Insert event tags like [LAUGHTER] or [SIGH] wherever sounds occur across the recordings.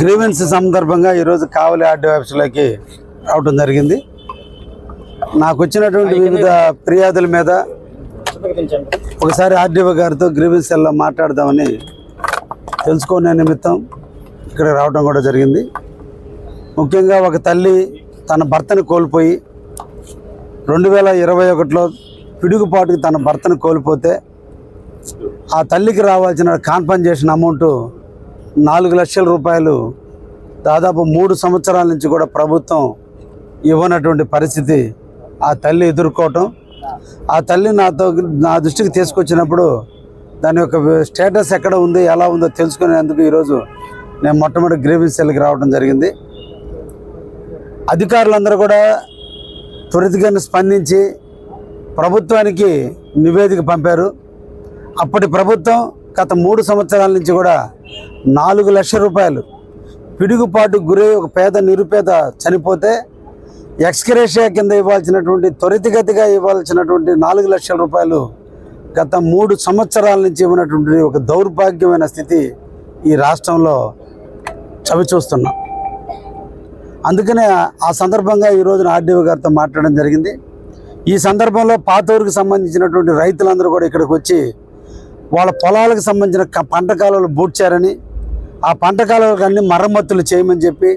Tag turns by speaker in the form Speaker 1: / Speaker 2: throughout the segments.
Speaker 1: Grievance సందర్భంగా ఈరోజు కావలి RD ఆఫీసులోకి రావడం జరిగింది. నాకు వచ్చినటువంటి వివిధ ఫిర్యాదుల మీద ఒకసారి ఆర్డీఓ గారితో గ్రీవెన్స్ సెల్లో మాట్లాడదామని తెలుసుకునే నిమిత్తం ఇక్కడ రావడం కూడా జరిగింది. ముఖ్యంగా ఒక తల్లి తన భర్తను కోల్పోయి రెండు వేల ఇరవై ఒకటిలో పిడుగుపాటుకి తన భర్తను కోల్పోతే ఆ తల్లికి రావాల్సిన కాన్పన్సేషన్ అమౌంట్ నాలుగు లక్షల రూపాయలు దాదాపు మూడు సంవత్సరాల నుంచి కూడా ప్రభుత్వం ఇవ్వనటువంటి పరిస్థితి ఆ తల్లి ఎదుర్కోవటం. ఆ తల్లి నాతో నా దృష్టికి తీసుకొచ్చినప్పుడు దాని యొక్క స్టేటస్ ఎక్కడ ఉంది ఎలా ఉందో తెలుసుకునేందుకు ఈరోజు నేను మొట్టమొదటి గ్రీవింగ్ సెల్కి రావడం జరిగింది. అధికారులందరూ కూడా త్వరితగతిన స్పందించి ప్రభుత్వానికి నివేదిక పంపారు. అప్పటి ప్రభుత్వం గత మూడు సంవత్సరాల నుంచి కూడా నాలుగు లక్షల రూపాయలు. పిడుగుపాటు గురై ఒక పేద నిరుపేద చనిపోతే ఎక్స్క్రేషియా కింద ఇవ్వాల్సినటువంటి త్వరితగతిగా ఇవ్వాల్సినటువంటి నాలుగు లక్షల రూపాయలు గత మూడు సంవత్సరాల నుంచి ఇవ్వనటువంటి ఒక దౌర్భాగ్యమైన స్థితి ఈ రాష్ట్రంలో చవి చూస్తున్నాం అందుకనే ఆ సందర్భంగా ఈ రోజున ఆర్డీఓ గారితో మాట్లాడడం జరిగింది. ఈ సందర్భంలో పాత ఊరికి సంబంధించినటువంటి రైతులందరూ కూడా ఇక్కడికి వచ్చి వాళ్ళ పొలాలకు సంబంధించిన పంట కాలువలు బూడ్చారని ఆ పంట కాలువలన్నీ అన్ని మరమ్మతులు చేయమని చెప్పి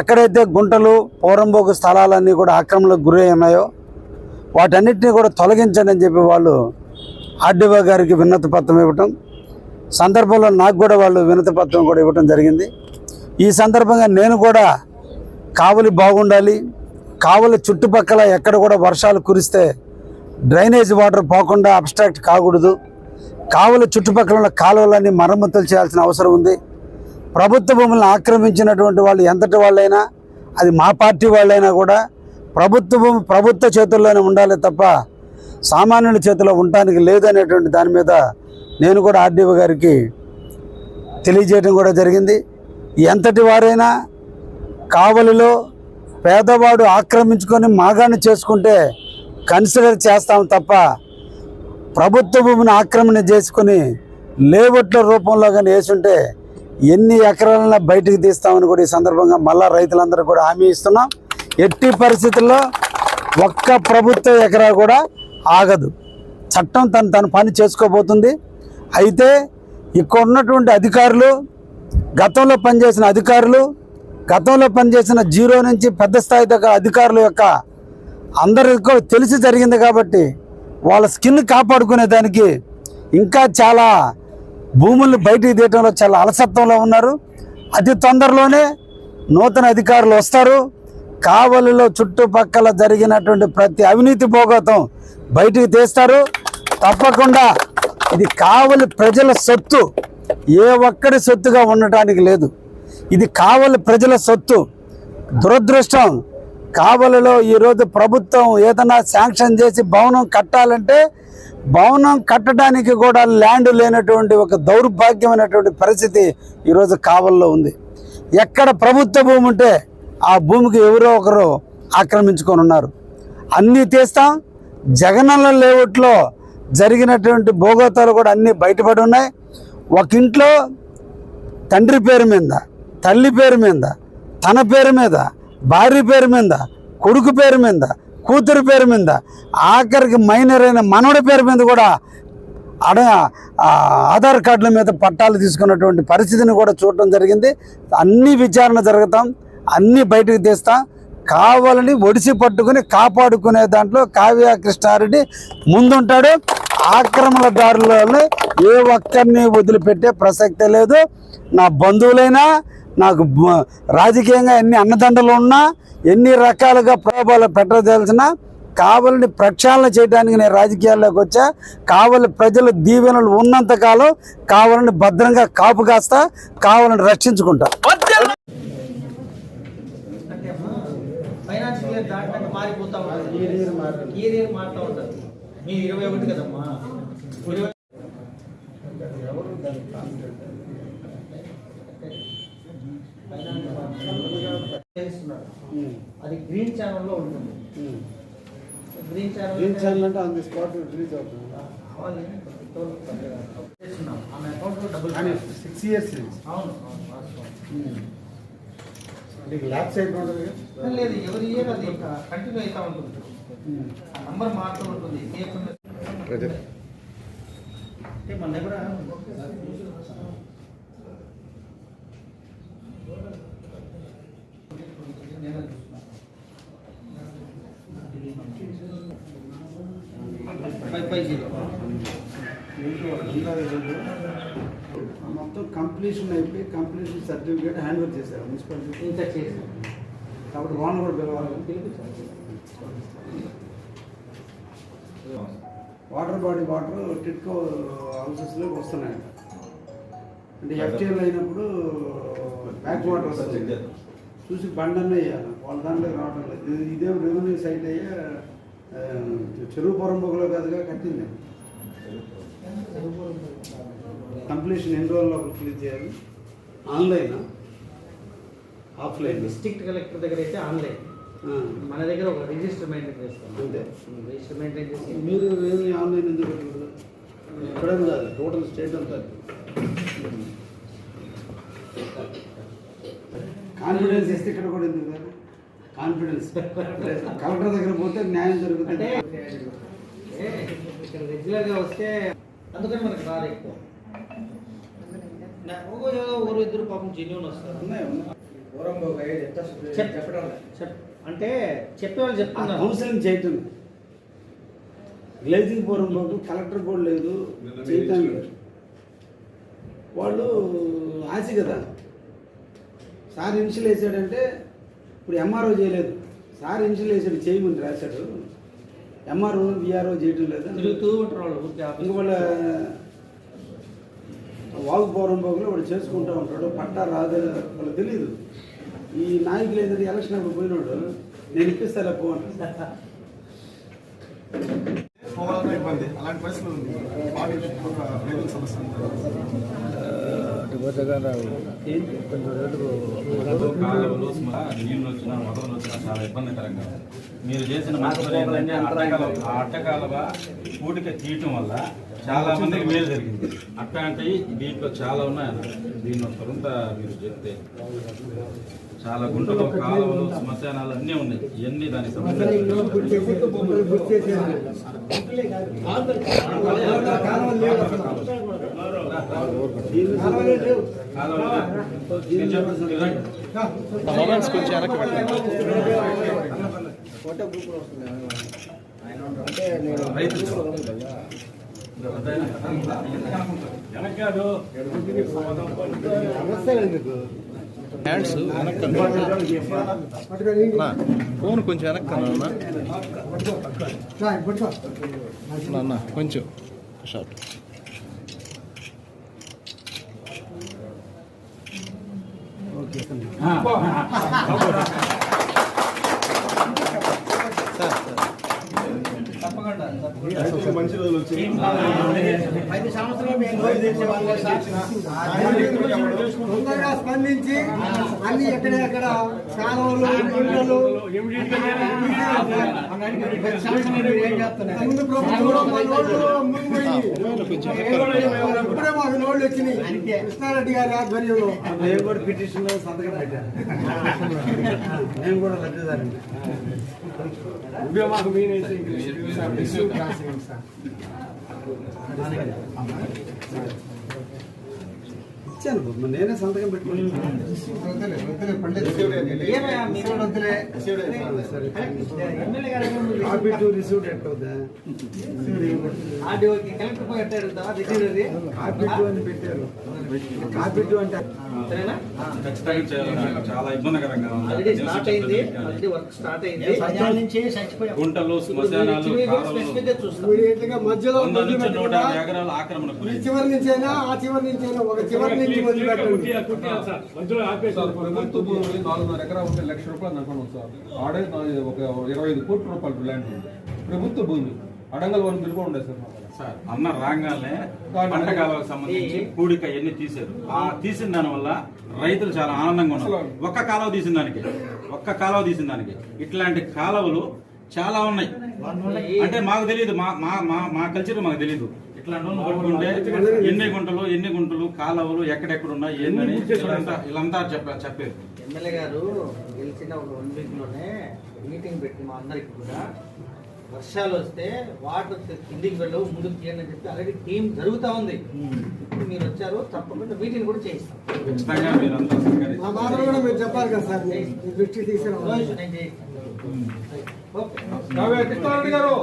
Speaker 1: ఎక్కడైతే గుంటలు పోరంబోకు స్థలాలన్నీ కూడా ఆక్రమణకు గురై ఉన్నాయో వాటన్నిటిని కూడా తొలగించండి అని చెప్పి వాళ్ళు ఆర్డీఓ గారికి వినతి పత్రం ఇవ్వటం సందర్భంలో నాకు కూడా వాళ్ళు వినతి పత్రం కూడా ఇవ్వటం జరిగింది. ఈ సందర్భంగా నేను కూడా కావలి బాగుండాలి కావలి చుట్టుపక్కల ఎక్కడ కూడా వర్షాలు కురిస్తే డ్రైనేజ్ వాటర్ పోకుండా అబ్స్ట్రాక్ట్ కాకూడదు కావలి చుట్టుపక్కల ఉన్న కాలువలన్నీ మరమ్మతులు చేయాల్సిన అవసరం ఉంది. ప్రభుత్వ భూములను ఆక్రమించినటువంటి వాళ్ళు ఎంతటి వాళ్ళైనా అది మా పార్టీ వాళ్ళైనా కూడా ప్రభుత్వ భూమి ప్రభుత్వ చేతుల్లోనే ఉండాలి తప్ప సామాన్యుల చేతిలో ఉండటానికి లేదనేటువంటి దాని మీద నేను కూడా ఆర్డీఓ గారికి తెలియజేయడం కూడా జరిగింది. ఎంతటి వారైనా కావలిలో పేదవాడు ఆక్రమించుకొని మాగాణి చేసుకుంటే కన్సిడర్ చేస్తాం తప్ప ప్రభుత్వ భూమిని ఆక్రమణ చేసుకుని లేవట్ల రూపంలో కానీ వేసుంటే ఎన్ని ఎకరాలైనా బయటికి తీస్తామని కూడా ఈ సందర్భంగా మళ్ళా రైతులందరూ కూడా హామీ ఇస్తున్నాం. ఎట్టి పరిస్థితుల్లో ఒక్క ప్రభుత్వ ఎకరా కూడా ఆగదు. చట్టం తను తన పని చేసుకోబోతుంది. అయితే ఇక్కడ ఉన్నటువంటి అధికారులు గతంలో పనిచేసిన అధికారులు గతంలో పనిచేసిన జీరో నుంచి పెద్ద స్థాయి దాకా అధికారుల యొక్క అందరికీ తెలిసి జరిగింది కాబట్టి వాళ్ళ స్కిన్ కాపాడుకునే దానికి ఇంకా చాలా భూముల్ని బయటికి తీయటంలో చాలా అలసత్వంలో ఉన్నారు. అతి తొందరలోనే నూతన అధికారులు వస్తారు. కావలిలో చుట్టుపక్కల జరిగినటువంటి ప్రతి అవినీతి భోగతం బయటికి తీస్తారు. తప్పకుండా ఇది కావలి ప్రజల సొత్తు. ఏ ఒక్కడి సొత్తుగా ఉండటానికి లేదు. ఇది కావలి ప్రజల సొత్తు. దురదృష్టం కావలిలో ఈరోజు ప్రభుత్వం ఏదైనా శాంక్షన్ చేసి భవనం కట్టాలంటే భవనం కట్టడానికి కూడా ల్యాండ్ లేనటువంటి ఒక దౌర్భాగ్యమైనటువంటి పరిస్థితి ఈరోజు కావల్లో ఉంది. ఎక్కడ ప్రభుత్వ భూమి ఉంటే ఆ భూమికి ఎవరో ఒకరు ఆక్రమించుకొని ఉన్నారు అన్నీ తీస్తాం. జగనన్న లేఅవుట్లో జరిగినటువంటి భోగోతాలు కూడా అన్నీ బయటపడి ఉన్నాయి. ఒక ఇంట్లో తండ్రి పేరు మీద తల్లి పేరు మీద తన పేరు మీద భార్య పేరు మీద కొడుకు పేరు మీద కూతురు పేరు మీద ఆఖరికి మైనర్ అయిన మనవడి పేరు మీద కూడా అడ ఆధార్ కార్డుల మీద పట్టాలు తీసుకున్నటువంటి పరిస్థితిని కూడా చూడటం జరిగింది. అన్ని విచారణ జరుగుతాం అన్నీ బయటకు తీస్తాం. కావాలని ఒడిసి పట్టుకుని కాపాడుకునే దాంట్లో కావ్య కృష్ణారెడ్డి ముందుంటాడు. ఆక్రమణదారులలో ఏ ఒక్కరిని వదిలిపెట్టే ప్రసక్తే లేదు. నా బంధువులైనా నాకు రాజకీయంగా ఎన్ని అన్నదండలు ఉన్నా ఎన్ని రకాలుగా ప్రోభాలు పెట్టదలిసిన కావలిని ప్రక్షాళన చేయడానికి నేను రాజకీయాల్లోకి వచ్చా కావలి ప్రజల దీవెనలు ఉన్నంతకాలం కావాలని భద్రంగా కాపు కాస్తా కావాలని రక్షించుకుంటా.
Speaker 2: మారిపోతా మీ ఇరవై ఒకటి కదమ్మా ఇరవై చేస్తున్నారు. అది గ్రీన్ ఛానల్లో ఉంటుంది గ్రీన్ ఛానల్
Speaker 1: అంటే ఆన్ ది స్పాట్ రిలీజ్ అవుతుంది. సిక్స్ ఇయర్స్
Speaker 2: అవును.
Speaker 1: నీకు ల్యాబ్ సైడ్ ఉంటుంది
Speaker 2: లేదు ఎవరి ఇయర్ అది కంటిన్యూ అవుతా ఉంటుంది. ఆ నంబర్ మారుతూ ఉంటుంది. అంటే మన దగ్గర
Speaker 1: మొత్తం కంప్లీషన్ అయిపోయి కంప్లీషన్ సర్టిఫికేట్ హ్యాండ్ ఓవర్ చేశారు మున్సిపాలిటీ
Speaker 2: ఇంకా చేసాం
Speaker 1: కాబట్టి వాన్ కూడా పిలవాలి. వాటర్ బాడీ వాటర్ టిట్కో హౌసెస్లో వస్తున్నాయి. అంటే ఎఫ్టీఎల్ అయినప్పుడు బ్యాక్ వాటర్ వస్తుంది. చూసి బండన్న వేయాలి. వాళ్ళ దాంట్లో రావడం లేదు. ఇది- రెవెన్యూ సైట్ అయ్యే చెరువు పొరంబొగలో కాదుగా కట్టింది. కంప్లీషన్ ఎన్ని రోజుల్లో క్లియర్ చేయాలి? ఆన్లైన్? ఆఫ్లైన్?
Speaker 2: డిస్ట్రిక్ట్ కలెక్టర్ దగ్గర అయితే ఆన్లైన్. మన దగ్గర ఒక రిజిస్టర్ మెయింటైన్ చేస్తాం.
Speaker 1: అంతే.
Speaker 2: రిజిస్టర్ మెయింటైన్ చేసి
Speaker 1: మీరు ఏమి ఆన్లైన్ ఎందుకు ఎక్కడైనా కాదు టోటల్ స్టేట్ అంతా. కాన్ఫిడెన్స్ ఇస్తే ఇక్కడ కూడా ఎందుకు కాదు కాన్ఫిడెన్స్. కలెక్టర్ దగ్గర పోతే న్యాయం జరుగుతుంది.
Speaker 2: ఇక్కడ రెగ్యులర్గా వస్తే అందుకని మనకు రాదు ఎక్కువ. ఒకరు ఇద్దరు పాపం జెన్యున్ వస్తారు.
Speaker 1: ఉన్నాయి, ఉన్నాయి.
Speaker 2: చెప్- చెప్- అంటే చెప్పేవాళ్ళు
Speaker 1: ఆ
Speaker 2: చెప్తున్నారు
Speaker 1: కౌన్సిలింగ్ చేయటం గ్లేజింగ్ పోరంలోకి కలెక్టర్ కూడా లేదు. చేయటం లేదు. వాళ్ళు ఆశ కదా. సార్ ఇన్షియల్ వేసాడంటే ఇప్పుడు ఎంఆర్ఓ చేయలేదు. సార్ ఇన్షియల్ వేసాడు చేయమని రాశాడు. ఎంఆర్ఓ విఆర్ఓ చేయటం లేదు.
Speaker 2: తిరుగుతూ ఉంటారు వాళ్ళు
Speaker 1: ఇంక వాళ్ళ వాగు పౌరం పోగులో వాడు చేసుకుంటూ ఉంటాడు. పట్టా రాదు వాళ్ళకి తెలియదు ఈ నాయకులు ఏంటంటే ఎలక్షన్ అప్పుడు పోయినాడు నేను ఇప్పిస్తాలే పో అంటాడు.
Speaker 3: పోవాలన్న [LAUGHS] ఇబ్బంది అలాంటి పరిస్థితులు ఉంది బాగా ఒక రైతుల సమస్య ఉంది.
Speaker 4: కాలువలు స్మ- నీళ్ళు వచ్చినా మొదలు వచ్చినా చాలా ఇబ్బందికరంగా. మీరు చేసిన మంచి పని ఏంటంటే అట్టకాల ఆ అట్టకాలువ పూటిక తీయటం వల్ల చాలా మందికి మేలు జరిగింది. అట్లాంటివి దీంట్లో చాలా ఉన్నాయి దీన్ని ఒక కొంత మీరు చెప్తే చాలా గుంటలు కాలువలు శ్మశానాలు అన్నీ ఉన్నాయి. ఇవన్నీ దానికి వెనకాదు
Speaker 5: హ్యాండ్స్ ఫోన్ కొంచెం వెనక్కి అన్న కొంచెం షార్ట్ ఓకే
Speaker 2: తప్పకుండా
Speaker 3: రైతులకు మంచి రోజులు వచ్చాయి
Speaker 2: ఐదు సంవత్సరాలు మేము రోజు తెచ్చే వాళ్ళే సార్.
Speaker 6: తొందరగా స్పందించి అన్ని ఎక్కడెక్కడ కాలువలు
Speaker 2: చేస్తున్నారు?
Speaker 6: ముందు ప్రభుత్వం ఇప్పుడే మాకు నోళ్ళు వచ్చినాయి కృష్ణారెడ్డి గారి ఆధ్వర్యంలో
Speaker 1: నేను కూడా పిటిషన్ సంతకం పెట్టాను నేను కూడా లబ్ధిదారుని ఇచ్చాను బాబు, నేనే సంతకం పెట్టుకుని
Speaker 2: ఏమయ్యా మీరు MLA garu
Speaker 1: copy to received at అవుతా కాపీ టు అని పెట్టారు. కాపీ టు అంటే?
Speaker 2: సరేనా?
Speaker 4: ఖచ్చితంగా చేయాలి. చాలా ఇబ్బందికరంగా గుంటలు శ్మశానాలు
Speaker 6: మధ్యలో
Speaker 4: నుంచి.
Speaker 6: చివరి నుంచైనా ఆ చివరి నుంచైనా ఒక చివరి నుంచి వదిలిపెట్టండి
Speaker 7: సార్. ప్రభుత్వ భూమి నాలుగున్నర ఎకరా ఉంటే లక్ష రూపాయలు అనుకున్నాం సార్. ఆడే నాది ఒక ఇరవై ఐదు కోట్ల రూపాయలు ల్యాండ్ ఉంది. ప్రభుత్వ భూమి అడంగల్ వరకు నిలువ ఉండే సార్.
Speaker 4: సార్ అన్న రాగానే పంట కాలాలకు సంబంధించి పూడిక ఎన్ని తీశారు? ఆ తీసిన దాని వల్ల రైతులు చాలా ఆనందంగా ఉన్నారు. ఒక్క కాలువ తీసిన దానికి ఒక్క కాలువ తీసిన దానికి ఇట్లాంటి కాలువలు చాలా ఉన్నాయి. అంటే మాకు తెలియదు మా మా మా మా కల్చర్ మాకు తెలియదు పట్టుకుంటే ఎన్ని గుంటలు ఎన్ని గుంటలు కాలువలు ఎక్కడెక్కడ ఉన్నాయి ఏందని వీళ్ళంతా వీళ్ళంతా చెప్ప చెప్పారు
Speaker 2: ఎమ్మెల్యే గారు గెలిచిన ఒక వన్ వీక్లోనే మీటింగ్ పెట్టి మా అందరికి కూడా. వర్షాలు వస్తే వాటర్ కిందికి వెళ్ళవు ముందుకు తీయండి అని చెప్పి ఆల్రెడీ టీం జరుగుతా ఉంది. ఇప్పుడు మీరు వచ్చారు తప్పకుండా మీటింగ్ కూడా చేయిస్తాం.
Speaker 6: మా బాధలు కూడా మీరు చెప్పాలి కదా సార్ మీ దృష్టికి తీసుకురావాలి
Speaker 2: ఓకే.
Speaker 7: గారు.